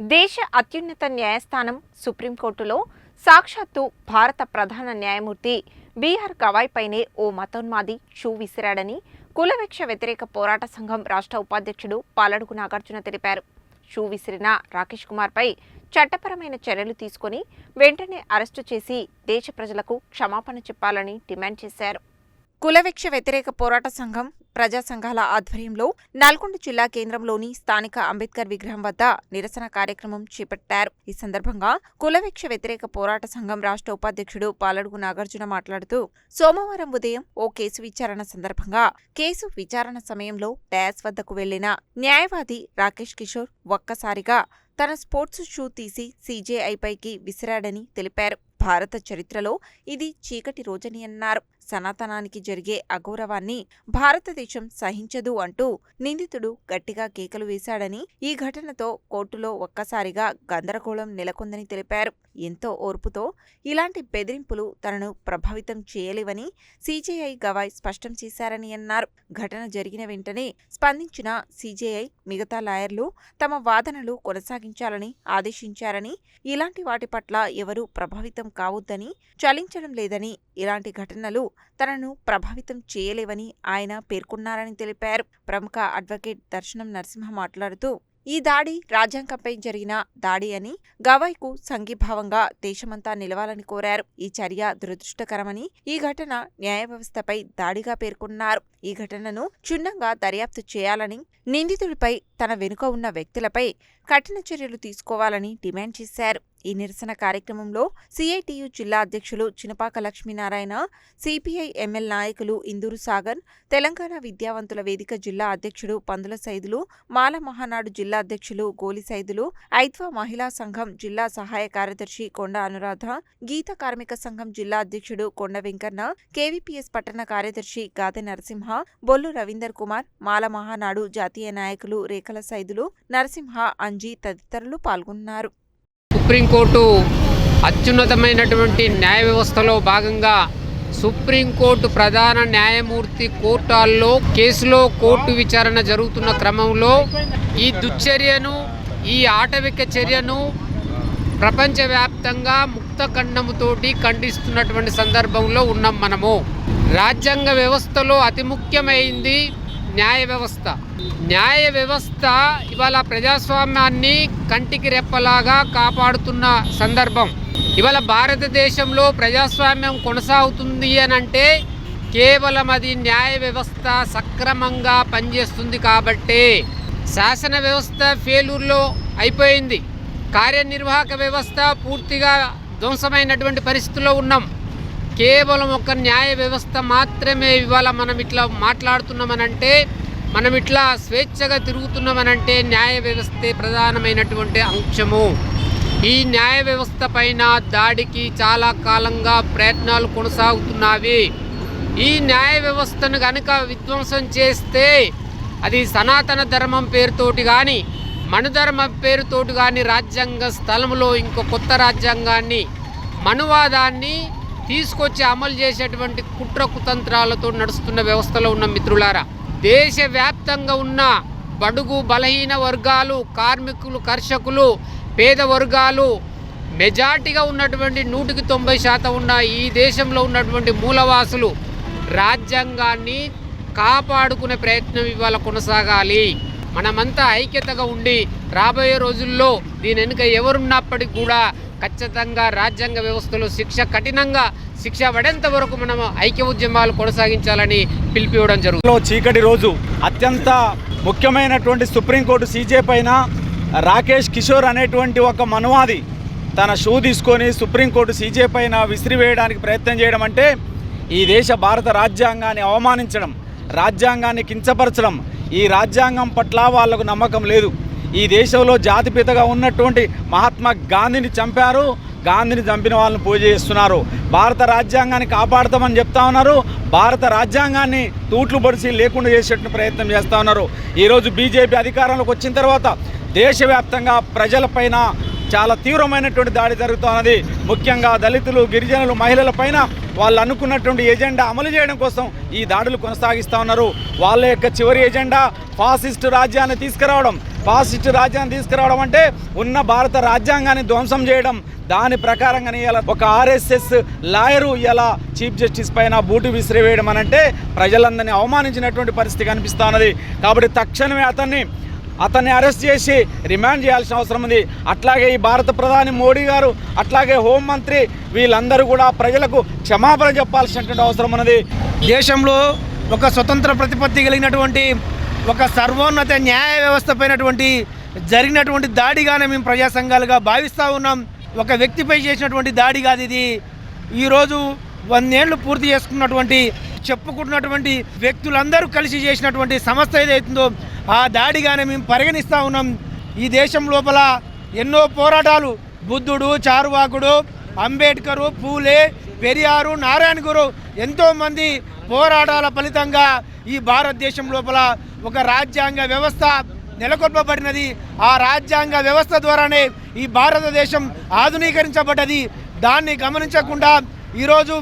దేశ అత్యున్నత న్యాయస్థానం సుప్రీంకోర్టులో సాక్షాత్తు భారత ప్రధాన న్యాయమూర్తి బీఆర్ గవాయ్పైనే ఓ మతోన్మాది షూ విసిరాడని కులవిక్ష వ్యతిరేక పోరాట సంఘం రాష్ట్ర ఉపాధ్యక్షుడు పాలడుగు నాగార్జున తెలిపారు. షూ విసిరిన రాకేష్ కుమార్పై చట్టపరమైన చర్యలు తీసుకొని వెంటనే అరెస్టు చేసి దేశ ప్రజలకు క్షమాపణ చెప్పాలని డిమాండ్ చేశారు. కులవిక్ష వ్యతిరేక పోరాట సంఘం ప్రజా సంఘాల ఆధ్వర్యంలో నల్గొండ జిల్లా కేంద్రంలోని స్థానిక అంబేద్కర్ విగ్రహం వద్ద నిరసన కార్యక్రమం చేపట్టారు. ఈ సందర్భంగా కులవిక్ష వ్యతిరేక పోరాట సంఘం రాష్ట్ర ఉపాధ్యక్షుడు పాలడుగు నాగార్జున మాట్లాడుతూ సోమవారం ఉదయం ఓ కేసు విచారణ సందర్భంగా కేసు విచారణ సమయంలో డయాస్ వద్దకు వెళ్ళిన న్యాయవాది రాకేష్ కిషోర్ ఒక్కసారిగా తన స్పోర్ట్స్ షూ తీసి సీజేఐపైకి విసిరాడని తెలిపారు. భారత చరిత్రలో ఇది చీకటి రోజని అన్నారు. సనాతనానికి జరిగే అగౌరవాన్ని భారతదేశం సహించదు అంటూ నిందితుడు గట్టిగా కేకలు వేశాడని ఈ ఘటనతో కోర్టులో ఒక్కసారిగా గందరగోళం నెలకొందని తెలిపారు. ఎంతో ఓర్పుతో ఇలాంటి బెదిరింపులు తనను ప్రభావితం చేయలేవని సీజేఐ గవాయ్ స్పష్టం చేశారని అన్నారు. ఘటన జరిగిన వెంటనే స్పందించిన సీజేఐ మిగతా లాయర్లు తమ వాదనలు కొనసాగించాలని ఆదేశించారని ఇలాంటి వాటి పట్ల ఎవరూ ప్రభావితం కావద్దని చలించడం లేదని ఇలాంటి ఘటనలు తనను ప్రభావితం చేయలేవని ఆయన పేర్కొన్నారని తెలిపారు. ప్రముఖ అడ్వకేట్ దర్శనం నరసింహ మాట్లాడుతూ ఈ దాడి రాజ్యాంగంపై జరిగిన దాడి అని గవాయ్కు సంఘీభావంగా దేశమంతా నిలవాలని కోరారు. ఈ చర్య దురదృష్టకరమని ఈ ఘటన న్యాయ వ్యవస్థపై దాడిగా పేర్కొన్నారు. ఈ ఘటనను క్షుణ్ణంగా దర్యాప్తు చేయాలని నిందితుడిపై తన వెనుక ఉన్న వ్యక్తులపై కఠిన చర్యలు తీసుకోవాలని డిమాండ్ చేశారు. ఈ నిరసన కార్యక్రమంలో సిఐటియు జిల్లా అధ్యక్షులు చినపాక లక్ష్మీనారాయణ సిపిఐ ఎంఎల్ నాయకులు ఇందూరు సాగర్ తెలంగాణ విద్యావంతుల వేదిక జిల్లా అధ్యక్షుడు పందుల సైదులు మాల మహానాడు జిల్లా అధ్యక్షులు గోలి సైదులు ఐద్వా మహిళా సంఘం జిల్లా సహాయ కార్యదర్శి కొండ అనురాధ గీత కార్మిక సంఘం జిల్లా అధ్యక్షుడు కొండ వెంకన్న కేవీపీఎస్ పట్టణ కార్యదర్శి గాదె నరసింహ బొల్లు రవీందర్ కుమార్ మాల మహానాడు జాతీయ నాయకులు రేఖల సైదులు నరసింహ అంజు తదితరులు పాల్గొన్నారు. సుప్రీంకోర్టు అత్యున్నతమైనటువంటి న్యాయ వ్యవస్థలో భాగంగా సుప్రీంకోర్టు ప్రధాన న్యాయమూర్తి కోర్టాల్లో కేసులో కోర్టు విచారణ జరుగుతున్న క్రమంలో ఈ దుశ్చర్యను ఈ ఆటవిక చర్యను ప్రపంచవ్యాప్తంగా ముక్త ఖండముతోటి ఖండిస్తున్నటువంటి సందర్భంలో ఉన్నాం మనము. రాజ్యాంగ వ్యవస్థలో అతి ముఖ్యమైంది న్యాయ వ్యవస్థ. న్యాయ వ్యవస్థ ఇవాళ ప్రజాస్వామ్యాన్ని కంటికి రెప్పలాగా కాపాడుతున్న సందర్భం. ఇవాళ భారతదేశంలో ప్రజాస్వామ్యం కొనసాగుతుంది అని అంటే కేవలం అది న్యాయ వ్యవస్థ సక్రమంగా పనిచేస్తుంది కాబట్టే శాసన వ్యవస్థ ఫెయిల్యూర్లో అయిపోయింది. కార్యనిర్వాహక వ్యవస్థ పూర్తిగా ధ్వంసమైనటువంటి పరిస్థితుల్లో ఉన్నాం. కేవలం ఒక న్యాయ వ్యవస్థ మాత్రమే ఇవాళ మనం ఇట్లా మాట్లాడుతున్నామనంటే మనం ఇట్లా స్వేచ్ఛగా తిరుగుతున్నామనంటే న్యాయ వ్యవస్థే ప్రధానమైనటువంటి అంశము. ఈ న్యాయ వ్యవస్థ పైన దాడికి చాలా కాలంగా ప్రయత్నాలు కొనసాగుతున్నవి. ఈ న్యాయ వ్యవస్థను కనుక విధ్వంసం చేస్తే అది సనాతన ధర్మం పేరుతోటి కానీ మనుధర్మ పేరుతోటి కానీ రాజ్యాంగ స్థలంలో ఇంకో కొత్త రాజ్యాంగాన్ని మనువాదాన్ని తీసుకొచ్చి అమలు చేసేటువంటి కుట్ర కుతంత్రాలతో నడుస్తున్న వ్యవస్థలో ఉన్న మిత్రులారా దేశవ్యాప్తంగా ఉన్న బడుగు బలహీన వర్గాలు కార్మికులు కర్షకులు పేద వర్గాలు మెజార్టీగా ఉన్నటువంటి నూటికి తొంభై శాతం ఉన్న ఈ దేశంలో ఉన్నటువంటి మూలవాసులు రాజ్యాంగాన్ని కాపాడుకునే ప్రయత్నం ఇవాళ కొనసాగాలి. మనమంతా ఐక్యతగా ఉండి రాబోయే రోజుల్లో దీని వెనుక ఎవరున్నప్పటికీ కూడా ఖచ్చితంగా రాజ్యాంగ వ్యవస్థలో శిక్ష కఠినంగా శిక్ష పడేంత వరకు మనం ఐక్య ఉద్యమాలు కొనసాగించాలని పిలిపివ్వడం జరుగుతుంది. చీకటి రోజు అత్యంత ముఖ్యమైనటువంటి సుప్రీంకోర్టు సీజే పైన రాకేష్ కిషోర్ అనేటువంటి ఒక మనువాది తన షూ తీసుకొని సుప్రీంకోర్టు సీజే పైన విసిరివేయడానికి ప్రయత్నం చేయడం అంటే ఈ దేశ భారత రాజ్యాంగాన్ని అవమానించడం రాజ్యాంగాన్ని కించపరచడం ఈ రాజ్యాంగం పట్ల వాళ్ళకు నమ్మకం లేదు. ఈ దేశంలో జాతిపితగా ఉన్నటువంటి మహాత్మా గాంధీని చంపారు. గాంధీని చంపిన వాళ్ళని పూజ చేస్తున్నారు. భారత రాజ్యాంగాన్ని కాపాడుతామని చెప్తా ఉన్నారు. భారత రాజ్యాంగాన్ని తూట్లు పొడిచి లేకుండా చేసేటువంటి ప్రయత్నం చేస్తూ ఉన్నారు. ఈరోజు బీజేపీ అధికారంలోకి వచ్చిన తర్వాత దేశవ్యాప్తంగా ప్రజలపైన చాలా తీవ్రమైనటువంటి దాడి జరుగుతున్నది. ముఖ్యంగా దళితులు గిరిజనులు మహిళల పైన వాళ్ళు అనుకున్నటువంటి ఎజెండా అమలు చేయడం కోసం ఈ దాడులు కొనసాగిస్తూ ఉన్నారు. వాళ్ళ యొక్క చివరి ఎజెండా ఫాసిస్ట్ రాజ్యాన్ని తీసుకురావడం. ఫాసిస్ట్ రాజ్యాన్ని తీసుకురావడం అంటే ఉన్న భారత రాజ్యాంగాన్ని ధ్వంసం చేయడం. దాని ప్రకారంగా ఇలా ఒక ఆర్ఎస్ఎస్ లాయరు ఇలా చీఫ్ జస్టిస్ పైన బూటు విసిరివేయడం అనంటే ప్రజలందరినీ అవమానించినటువంటి పరిస్థితి కనిపిస్తూ ఉన్నది. కాబట్టి తక్షణమే అతన్ని అతన్ని అరెస్ట్ చేసి రిమాండ్ చేయాల్సిన అవసరం ఉంది. అట్లాగే ఈ భారత ప్రధాని మోడీ గారు అట్లాగే హోంమంత్రి వీళ్ళందరూ కూడా ప్రజలకు క్షమాపణ చెప్పాల్సినటువంటి అవసరం ఉన్నది. దేశంలో ఒక స్వతంత్ర ప్రతిపత్తి కలిగినటువంటి ఒక సర్వోన్నత న్యాయ వ్యవస్థ పైనటువంటి జరిగినటువంటి దాడిగానే మేము ప్రజా సంఘాలుగా భావిస్తూ ఉన్నాం. ఒక వ్యక్తిపై చేసినటువంటి దాడి కాదు ఇది. ఈరోజు వందేళ్ళు పూర్తి చేసుకున్నటువంటి చెప్పుకుంటున్నటువంటి వ్యక్తులందరూ కలిసి చేసినటువంటి సంస్థ ఏదైతుందో ఆ దాడిగానే మేము పరిగణిస్తూ ఉన్నాం. ఈ దేశం లోపల ఎన్నో పోరాటాలు. బుద్ధుడు చారువాకుడు అంబేద్కరు పూలే పెరియారు నారాయణ గురు ఎంతోమంది పోరాటాల ఫలితంగా ఈ భారతదేశం లోపల ఒక రాజ్యాంగ వ్యవస్థ నెలకొల్పబడినది. ఆ రాజ్యాంగ వ్యవస్థ ద్వారానే ఈ భారతదేశం ఆధునీకరించబడ్డది. దాన్ని గమనించకుండా ఈరోజు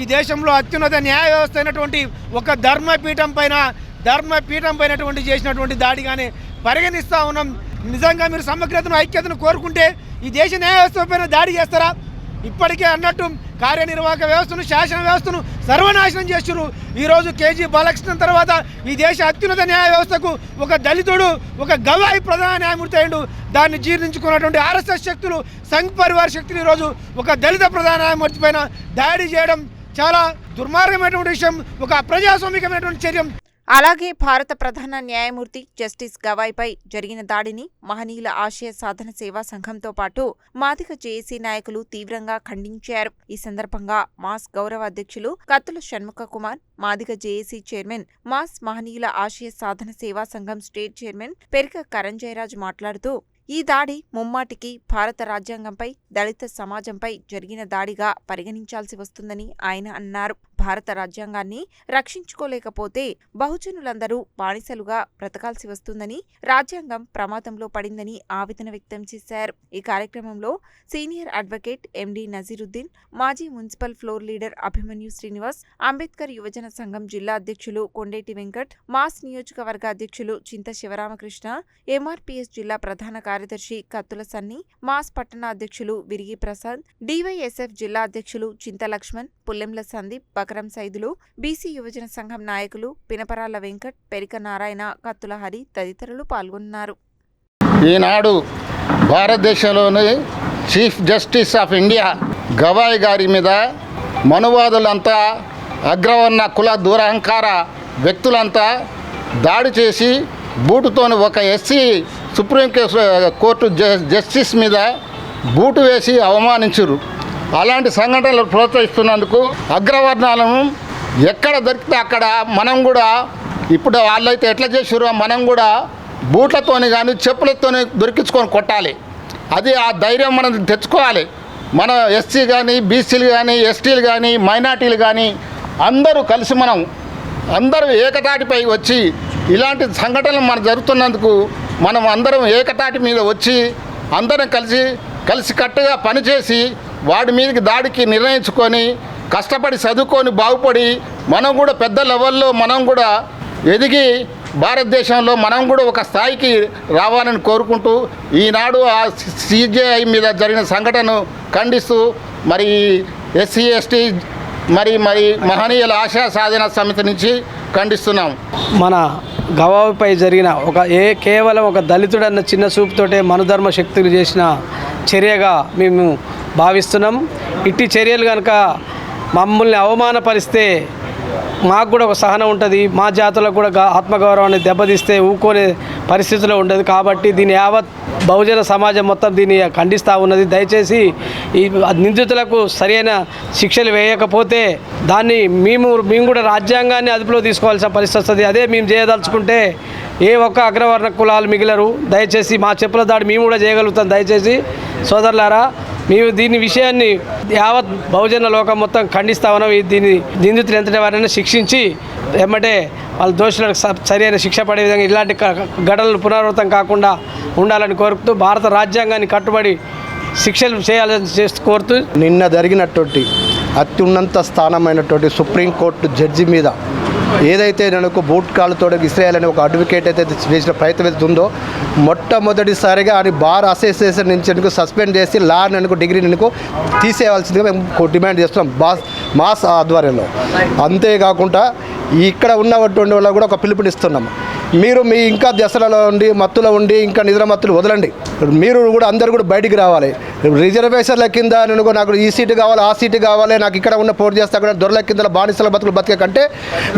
ఈ దేశంలో అత్యున్నత న్యాయ వ్యవస్థ అయినటువంటి ఒక ధర్మపీఠం పైన ధర్మపీఠం పైనటువంటి చేసినటువంటి దాడిగానే పరిగణిస్తూ ఉన్నాం. నిజంగా మీరు సమగ్రతను ఐక్యతను కోరుకుంటే ఈ దేశ న్యాయ వ్యవస్థ పైన దాడి చేస్తారా? ఇప్పటికే అన్నట్టు కార్యనిర్వాహక వ్యవస్థను శాసన వ్యవస్థను సర్వనాశనం చేస్తున్నారు. ఈరోజు కేజీ బాలకృష్ణ తర్వాత ఈ దేశ అత్యున్నత న్యాయ వ్యవస్థకు ఒక దళితుడు ఒక గవాయి ప్రధాన న్యాయమూర్తి అయిండు దాన్ని జీర్ణించుకున్నటువంటి ఆర్ఎస్ఎస్ శక్తులు సంఘ్ పరివార్ శక్తులు ఈరోజు ఒక దళిత ప్రధాన న్యాయమూర్తి పైన దాడి చేయడం చాలా దుర్మార్గమైనటువంటి విషయం ఒక ప్రజాస్వామికమైనటువంటి చర్యం. అలాగే భారత ప్రధాన న్యాయమూర్తి జస్టిస్ గవాయ్పై జరిగిన దాడిని మహనీయుల ఆశయ సాధన సేవా సంఘంతో పాటు మాదిక జేఏసీ నాయకులు తీవ్రంగా ఖండించారు. ఈ సందర్భంగా మాస్ గౌరవ అధ్యక్షులు కత్తుల షణ్ముఖ కుమార్ మాదిగ జేఏసీ చైర్మన్ మాస్ మహనీయుల ఆశయ సాధన సేవా సంఘం స్టేట్ చైర్మన్ పెరిక కరంజయరాజ్ మాట్లాడుతూ ఈ దాడి ముమ్మాటికి భారత రాజ్యాంగంపై దళిత సమాజంపై జరిగిన దాడిగా పరిగణించాల్సి వస్తుందని ఆయన అన్నారు. భారత రాజ్యాంగాన్ని రక్షించుకోలేకపోతే బహుజనులందరూ బానిసలుగా బ్రతకాల్సి వస్తుందని రాజ్యాంగం ప్రమాదంలో పడిందని ఆవేదన వ్యక్తం చేశారు. ఈ కార్యక్రమంలో సీనియర్ అడ్వకేట్ ఎండి నజీరుద్దీన్ మాజీ municipal floor leader Abhimanyu Srinivas Ambedkar యువజన సంఘం జిల్లా అధ్యక్షులు కొండేటి వెంకట్ మాస్ నియోజకవర్గ అధ్యక్షులు చింత శివరామకృష్ణ ఎంఆర్పీఎస్ జిల్లా ప్రధాన కార్యదర్శి కత్తుల సన్ని మాస్ పట్టణ అధ్యక్షులు విరిగి ప్రసాద్ డివైఎస్ఎఫ్ జిల్లా అధ్యక్షులు చింతలక్ష్మణ్ పుల్లెంల సందీప్ బకరం సైదులు బీసీ యువజన సంఘం నాయకులు పినపరాల వెంకట్ పెరిక నారాయణ కత్తుల హరి తదితరులు పాల్గొన్నారు. ఈనాడు భారతదేశంలోని chief justice of India Gavai గారి మీద మనువాదులంతా అగ్రవర్ణ కుల దూరహంకార వ్యక్తులంతా దాడి చేసి బూటుతోని ఒక ఎస్సీ సుప్రీం కోర్టు జ- జస్టిస్ మీద బూటు వేసి అవమానించరు అలాంటి సంఘటనలు ప్రోత్సహిస్తున్నందుకు అగ్రవర్ణాలను ఎక్కడ దొరికితే అక్కడ మనం కూడా ఇప్పుడు వాళ్ళైతే ఎట్లా చేసారో మనం కూడా బూట్లతోని కానీ చెప్పులతోని దొరికించుకొని కొట్టాలి. అది ఆ ధైర్యం మనం తెచ్చుకోవాలి. మన ఎస్సీ కానీ బీసీలు కానీ ఎస్టీలు కానీ మైనార్టీలు కానీ అందరూ కలిసి మనం అందరూ ఏకతాటిపై వచ్చి ఇలాంటి సంఘటనలు మన జరుగుతున్నందుకు మనం అందరం ఏకతాటి మీద వచ్చి అందరం కలిసి కలిసి కట్టుగా పనిచేసి వాడి మీదకి దాడికి నిర్ణయించుకొని కష్టపడి చదువుకొని బాగుపడి మనం కూడా పెద్ద లెవెల్లో మనం కూడా ఎదిగి భారతదేశంలో మనం కూడా ఒక స్థాయికి రావాలని కోరుకుంటూ ఈనాడు ఆ సిజేఐ మీద జరిగిన సంఘటనను ఖండిస్తూ మరి ఎస్సీ ఎస్టీ మరి మరి మహనీయుల ఆశా సాధన సమితి నుంచి ఖండిస్తున్నాం. మన గవాపై జరిగిన ఒక ఏ కేవలం ఒక దళితుడన్న చిన్న చూపుతోటే మనుధర్మ శక్తులు చేసిన చర్యగా మేము భావిస్తున్నాం. ఇట్టి చర్యలు కనుక మమ్మల్ని అవమానపరిస్తే మాకు కూడా ఒక సహనం ఉంటుంది. మా జాతులకు కూడా ఆత్మగౌరవాన్ని దెబ్బతీస్తే ఊరుకోనే పరిస్థితిలో ఉండదు. కాబట్టి దీని యావత్ బహుజన సమాజం మొత్తం దీన్ని ఖండిస్తూ ఉన్నది. దయచేసి ఈ నిందితులకు సరైన శిక్షలు వేయకపోతే దాన్ని మేము మేము కూడా రాజ్యాంగాన్ని అదుపులో తీసుకోవాల్సిన పరిస్థితి వస్తుంది. అదే మేము చేయదలుచుకుంటే ఏ ఒక్క అగ్రవర్ణ కులాలు మిగిలరు. దయచేసి మా చెప్పుల దాడి మేము కూడా చేయగలుగుతాం. దయచేసి సోదరులారా మేము దీని విషయాన్ని యావత్ బహుజన లోకం మొత్తం ఖండిస్తా దీని దీన్ని నిందితులు ఎంతటి వారైనా శిక్షించి ఎమ్మటే వాళ్ళ దోషులకు స- సరైన శిక్ష పడే విధంగా ఇలాంటి ఘటనలు పునరావృతం కాకుండా ఉండాలని కోరుతూ భారత రాజ్యాంగాన్ని కట్టుబడి శిక్షలు చేయాలని చేస్తూ కోరుతూ నిన్న జరిగినటువంటి అత్యున్నత స్థానమైనటువంటి సుప్రీంకోర్టు జడ్జి మీద ఏదైతే నెలకు బూట్ కాలుతో విసిరేయాలని ఒక అడ్వకేట్ అయితే చేసిన ప్రయత్నం అయితే ఉందో మొట్టమొదటిసారిగా ఆయన బార్ అసోసియేషన్ నుంచి ఎందుకు సస్పెండ్ చేసి లా నెలకు డిగ్రీ నెలకు తీసేయవలసిందిగా మేము డిమాండ్ చేస్తున్నాం బాస్ మాస్ ఆధ్వర్యంలో. అంతేకాకుండా ఇక్కడ ఉన్నటువంటి వాళ్ళకు కూడా ఒక పిలుపునిస్తున్నాం. మీరు మీ ఇంకా దశలలో ఉండి మత్తులో ఉండి ఇంకా నిద్ర మత్తులు వదలండి. మీరు కూడా అందరు కూడా బయటికి రావాలి. రిజర్వేషన్ల కింద నేను నాకు ఈ సీటు కావాలి ఆ సీటు కావాలి నాకు ఇక్కడ ఉన్న పోటీ చేస్తే అక్కడ దొరల కింద బానిసల బతుకులు బతికే కంటే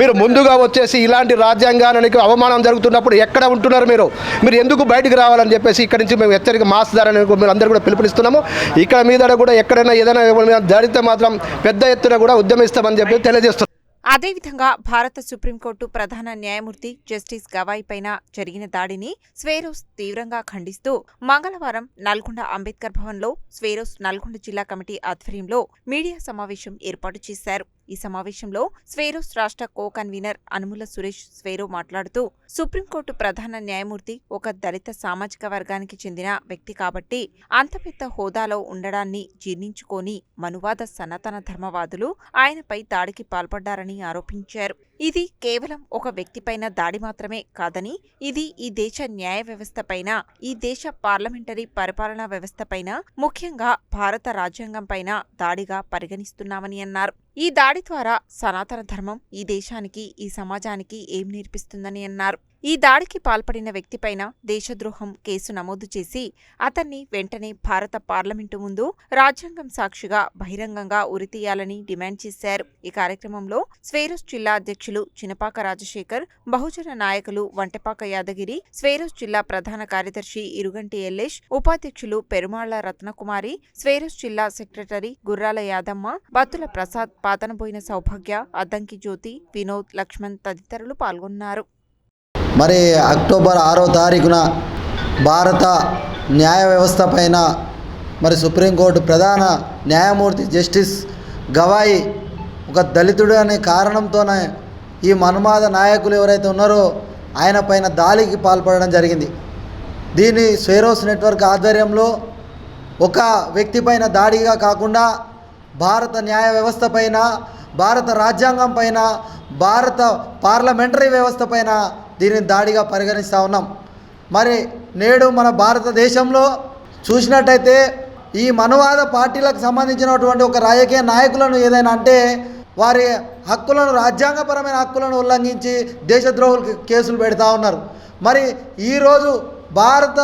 మీరు ముందుగా వచ్చేసి ఇలాంటి రాజ్యాంగానికి అవమానం జరుగుతున్నప్పుడు ఎక్కడ ఉంటున్నారు మీరు? మీరు ఎందుకు బయటికి రావాలని చెప్పేసి ఇక్కడ నుంచి మేము హెచ్చరిక మాస్ ధర మీరు అందరూ కూడా పిలుపునిస్తున్నాము. ఇక్కడ మీద కూడా ఎక్కడైనా ఏదైనా దారితే జరిగితే మాత్రం పెద్ద ఎత్తున కూడా ఉద్యమిస్తామని చెప్పి తెలియజేస్తున్నాం. అదేవిధంగా భారత సుప్రీంకోర్టు ప్రధాన న్యాయమూర్తి జస్టిస్ గవాయ్ పైన జరిగిన దాడిని స్వేరోస్ తీవ్రంగా ఖండిస్తూ మంగళవారం నల్గొండ అంబేద్కర్ భవన్లో స్వేరోస్ నల్గొండ జిల్లా కమిటీ ఆధ్వర్యంలో మీడియా సమావేశం ఏర్పాటు చేశారు. ఈ సమావేశంలో స్వేరోస్ రాష్ట్ర కో కన్వీనర్ అనుముల సురేష్ స్వేరో మాట్లాడుతూ సుప్రీంకోర్టు ప్రధాన న్యాయమూర్తి ఒక దళిత సామాజిక వర్గానికి చెందిన వ్యక్తి కాబట్టి అంత పెద్ద హోదాలో ఉండడాన్ని జీర్ణించుకోని మనువాద సనాతన ధర్మవాదులు ఆయనపై దాడికి పాల్పడ్డారని ఆరోపించారు. ఇది కేవలం ఒక వ్యక్తిపైన దాడి మాత్రమే కాదని ఇది ఈ దేశ న్యాయ వ్యవస్థపైన ఈ దేశ పార్లమెంటరీ పరిపాలనా వ్యవస్థపైన ముఖ్యంగా భారత రాజ్యాంగంపైన దాడిగా పరిగణిస్తున్నామని అన్నారు. ఈ దాడి ద్వారా సనాతన ధర్మం ఈ దేశానికి ఈ సమాజానికి ఏం నేర్పిస్తుందని అన్నారు. ఈ దాడికి పాల్పడిన వ్యక్తిపైన దేశద్రోహం కేసు నమోదు చేసి అతన్ని వెంటనే భారత పార్లమెంటు ముందు రాజ్యాంగం సాక్షిగా బహిరంగంగా ఉరితీయాలని డిమాండ్ చేశారు. ఈ కార్యక్రమంలో స్వేరోస్ జిల్లా అధ్యక్షులు చినపాక రాజశేఖర్ బహుజన నాయకులు వంటపాక యాదగిరి స్వేరోస్ జిల్లా ప్రధాన కార్యదర్శి ఇరుగంటి ఎల్లేష్ ఉపాధ్యక్షులు పెరుమాళ్ళ రత్నకుమారి స్వేరోస్ జిల్లా సెక్రటరీ గుర్రాల యాదమ్మ బత్తుల ప్రసాద్ పాతనబోయిన సౌభాగ్య అద్దంకి జ్యోతి వినోద్ లక్ష్మణ్ తదితరులు పాల్గొన్నారు. మరి అక్టోబర్ ఆరో తారీఖున భారత న్యాయ వ్యవస్థ పైన మరి సుప్రీంకోర్టు ప్రధాన న్యాయమూర్తి జస్టిస్ గవాయి ఒక దళితుడు అనే కారణంతోనే ఈ మన్మాద నాయకులు ఎవరైతే ఉన్నారో ఆయన పైన దాడికి పాల్పడడం జరిగింది. దీని స్వేరోస్ నెట్వర్క్ ఆధ్వర్యంలో ఒక వ్యక్తి పైన దాడిగా కాకుండా భారత న్యాయ వ్యవస్థ పైన భారత రాజ్యాంగం పైన భారత పార్లమెంటరీ వ్యవస్థ పైన దీనిని దాడిగా పరిగణిస్తూ ఉన్నాం. మరి నేడు మన భారతదేశంలో చూసినట్టయితే ఈ మనువాద పార్టీలకు సంబంధించినటువంటి ఒక రాజకీయ నాయకులను ఏదైనా అంటే వారి హక్కులను రాజ్యాంగపరమైన హక్కులను ఉల్లంఘించి దేశద్రోహులకు కేసులు పెడతా ఉన్నారు. మరి ఈరోజు భారత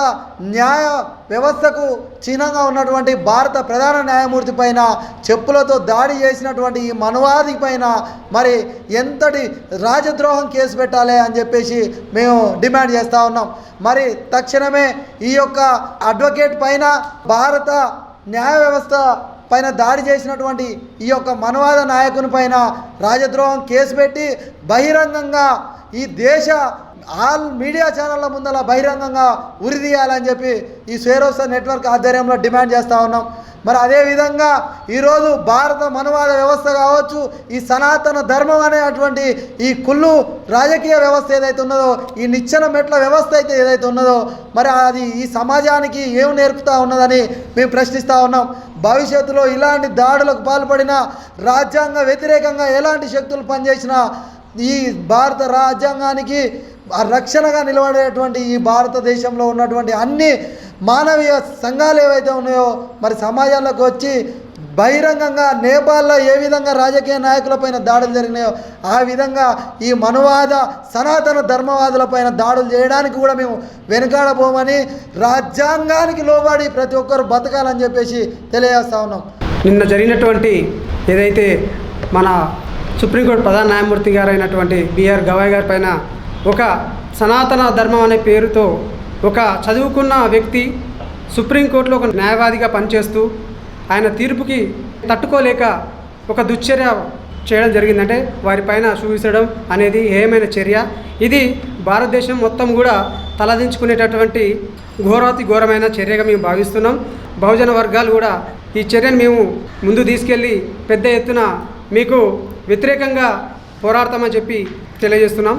న్యాయ వ్యవస్థకు చిహ్నంగా ఉన్నటువంటి భారత ప్రధాన న్యాయమూర్తి పైన చెప్పులతో దాడి చేసినటువంటి ఈ మనువాది పైన మరి ఎంతటి రాజద్రోహం కేసు పెట్టాలి అని చెప్పేసి మేము డిమాండ్ చేస్తూ ఉన్నాం. మరి తక్షణమే ఈ యొక్క అడ్వకేట్ పైన భారత న్యాయ వ్యవస్థ పైన దాడి చేసినటువంటి ఈ యొక్క మనవాద నాయకుని పైన రాజద్రోహం కేసు పెట్టి బహిరంగంగా ఈ దేశ ఆల్ మీడియా ఛానళ్ళ ముందల బహిరంగంగా ఉరిదీయాలని చెప్పి ఈ స్వేరోస నెట్వర్క్ ఆధ్వర్యంలో డిమాండ్ చేస్తూ ఉన్నాం. మరి అదేవిధంగా ఈరోజు భారత మనువాద వ్యవస్థ కావచ్చు ఈ సనాతన ధర్మం అనేటువంటి ఈ కుళ్ళు రాజకీయ వ్యవస్థ ఏదైతే ఉన్నదో ఈ నిచ్చెన మెట్ల వ్యవస్థ అయితే ఏదైతే ఉన్నదో మరి అది ఈ సమాజానికి ఏం నేర్పుతా ఉన్నదని మేము ప్రశ్నిస్తూ ఉన్నాం. భవిష్యత్తులో ఇలాంటి దాడులకు పాల్పడిన రాజ్యాంగ వ్యతిరేకంగా ఎలాంటి శక్తులు పనిచేసినా ఈ భారత రాజ్యాంగానికి రక్షణగా నిలబడేటువంటి ఈ భారతదేశంలో ఉన్నటువంటి అన్ని మానవీయ సంఘాలు ఏవైతే ఉన్నాయో మరి సమాజంలోకి వచ్చి బహిరంగంగా నేపాల్లో ఏ విధంగా రాజకీయ నాయకులపైన దాడులు జరిగినాయో ఆ విధంగా ఈ మనువాద సనాతన ధర్మవాదులపైన దాడులు చేయడానికి కూడా మేము వెనుకాడబోమని రాజ్యాంగానికి లోబడి ప్రతి ఒక్కరు బతకాలని చెప్పేసి తెలియజేస్తా ఉన్నాం. నిన్న జరిగినటువంటి ఏదైతే మన సుప్రీంకోర్టు ప్రధాన న్యాయమూర్తి గారైనటువంటి బిఆర్ గవాయ్ గారి పైన ఒక సనాతన ధర్మం అనే పేరుతో ఒక చదువుకున్న వ్యక్తి సుప్రీంకోర్టులో ఒక న్యాయవాదిగా పనిచేస్తూ ఆయన తీర్పుకి తట్టుకోలేక ఒక దుశ్చర్య చేయడం జరిగిందంటే వారిపైన చూపించడం అనేది ఏమైన చర్య? ఇది భారతదేశం మొత్తం కూడా తలదించుకునేటటువంటి ఘోరాతి ఘోరమైన చర్యగా మేము భావిస్తున్నాం. బహుజన వర్గాలు కూడా ఈ చర్యను మేము ముందు తీసుకెళ్ళి పెద్ద ఎత్తున మీకు వ్యతిరేకంగా పోరాడతామని చెప్పి తెలియజేస్తున్నాం.